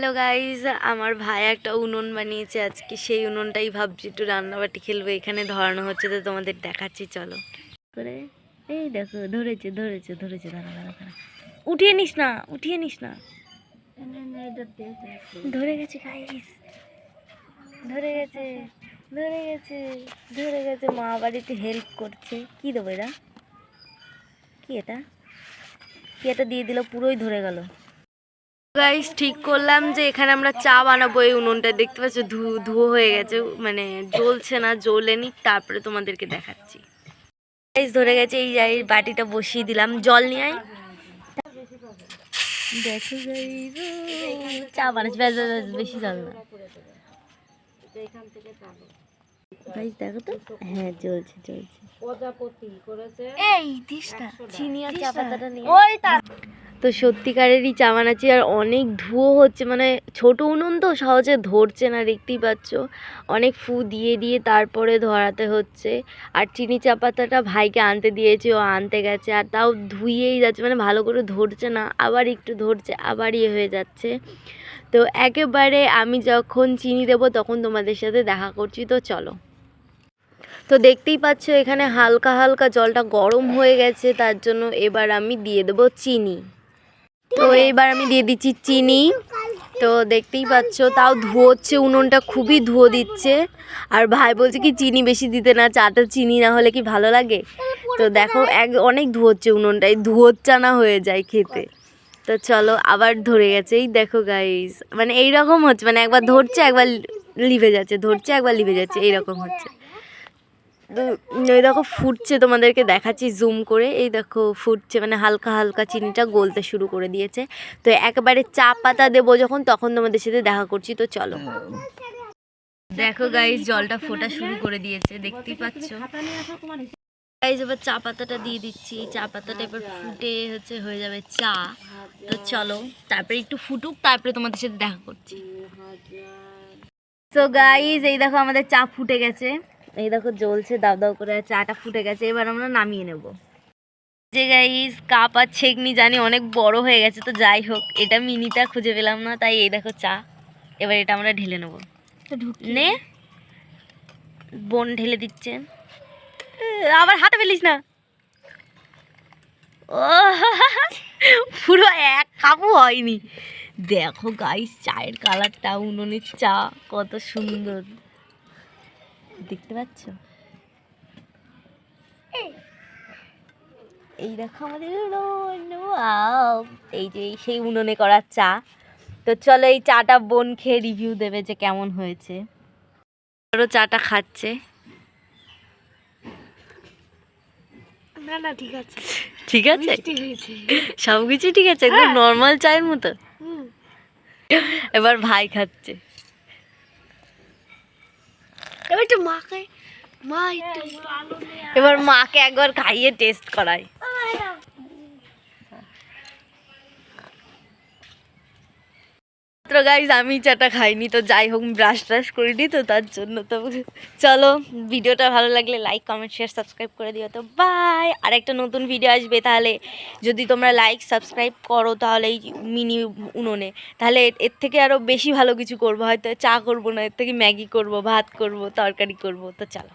Hello guys আমার ভাই একটা উনুন বানিয়েছে আজকে। সেই উনুনটাই ভাবছি একটু রান্নাবাটি খেলব। এখানে ধরানো হচ্ছে, তো তোমাদের দেখাচ্ছি, চলো। করে এই দেখো, ধরেছে ধরেছে ধরেছে। দাঁড়া দাঁড়া দাঁড়া। উঠিয়ে নিস না, উঠিয়ে নিস না। ধরে গেছে গাইজ ধরে গেছে ধরে গেছে ধরে গেছে। মা বাড়িতে হেল্প করছে। কি দেবো এরা কি এটা? কি এটা দিয়ে দিল? পুরোই ধরে গেল। গাইস ঠিক করলাম যে এখানে আমরা চা বানাবো এই উনুনটা দেখতে পাচ্ছ ধু ধুয়ো হয়ে গেছে মানে জ্বলছে না জ্বলেনি তারপরে তোমাদেরকে দেখাচ্ছি। গাইস ধরে গেছে এই যাই বাটিটা বসিয়ে দিলাম জল নিয়ে আয়। দেখো চা বানাচ্ছি বেশি জল না। গাইস দেখো তো হ্যাঁ জ্বলছে জ্বলছে। এই চিনি আর চা পাতাটা নিয়ে ওই তো সত্যিকারেরই চামানাচি আর অনেক ধুয়ো হচ্ছে মানে ছোট উনুন তো সহজে ধরছে না, দেখতেই পাচ্ছ। অনেক ফু দিয়ে দিয়ে তারপরে ধরাতে হচ্ছে। আর চিনি চা পাতাটা ভাইকে আনতে দিয়েছে, ও আনতে গেছে, আর তাও ধুয়েই যাচ্ছে মানে ভালো করে ধরছে না, আবার একটু ধরছে, আবার ইয়ে হয়ে যাচ্ছে। তো একেবারে আমি যখন চিনি দেবো তখন তোমাদের সাথে দেখা করছি, তো চলো। তো দেখতেই পাচ্ছ এখানে হালকা হালকা জলটা গরম হয়ে গেছে, তার জন্য এবার আমি দিয়ে দেবো চিনি। তো এইবার আমি দিয়ে দিচ্ছি চিনি। তো দেখতেই পাচ্ছ, তাও ধুয়োচ্ছে উনুনটা খুবই ধুয়ো দিচ্ছে। আর ভাই বলছে কি, চিনি বেশি দিতে না, চাটা চিনি না হলে কি ভালো লাগে? তো দেখো, এক অনেক ধুয়োচ্ছে উনুনটাই ধুয়োচ্চা না হয়ে যায় খেতে। তো চলো, আবার ধরে গেছে। এই দেখো গাইস মানে এইরকম হচ্ছে মানে একবার ধরছে, একবার লিভে যাচ্ছে, ধরছে, একবার লিভে যাচ্ছে, এইরকম হচ্ছে। এই দেখো ফুটছে তোমাদেরকে দেখাচ্ছি জুম করে। এই দেখো ফুটছে মানে হালকা হালকা চিনিটা গলতে শুরু করে দিয়েছে। তো একেবারে চা পাতা দেবো যখন, তখন তোমাদের সাথে দেখা করছি। তো চলো। দেখো গাইস জলটা ফোটা শুরু করে দিয়েছে, দেখতেই পাচ্ছ। গাইস এবার চা পাতাটা দিয়ে দিচ্ছি। চা পাতাটা এবার ফুটে হচ্ছে, হয়ে যাবে চা। তো চলো, তারপরে একটু ফুটুক, তারপরে তোমাদের সাথে দেখা করছি। তো গাইস এই দেখো আমাদের চা ফুটে গেছে। এই দেখো জ্বলছে দাও দাও করে চাটা ফুটে গেছে এবার আমরা নামিয়ে নেব। যে গাইস কাপ আর ছেকনি জানি অনেক বড় হয়ে গেছে তো যাই হোক এটা মিনিটা খুঁজে পেলাম না তাই এই দেখো চা। এবার এটা আমরা ঢেলে নেব। নে। বোন ঢেলে দিচ্ছে। আবার হাতে ফেলিস না। ও পুরো এক কাপও হয়নি। দেখো গাইস চায়ের কালারটা উনুনের চা কত সুন্দর। দেখতে পাচ্ছ? এই। দেখো আমাদের এই যে সেই উনুনে করা চা। তো চলো এই চাটা বোন খেয়ে রিভিউ দেবে যে কেমন হয়েছে। আরও চাটা খাচ্ছে। না না ঠিক আছে। ঠিক আছে? সব কিছু ঠিক আছে? একদম নর্মাল চায়ের মতো? এবার ভাই খাচ্ছে এবার একটু মাকে মা একটু এবার মাকে একবার খাইয়ে টেস্ট করাই। তো গাইজ আমি চাটা খাইনি, তো যাই হোক ব্রাশ ট্রাশ করিনি, তো তার জন্য তো চলো, ভিডিওটা ভালো লাগলে লাইক কমেন্ট শেয়ার সাবস্ক্রাইব করে দিও, তো বাই আর একটা নতুন ভিডিও আসবে, তাহলে যদি তোমরা লাইক সাবস্ক্রাইব করো, তাহলে এই মিনি উনুনে, তাহলে এর থেকে আরও বেশি ভালো কিছু করব, হয়তো চা করব না, এর থেকে ম্যাগি করব, ভাত করব, তরকারি করব, তো চলো।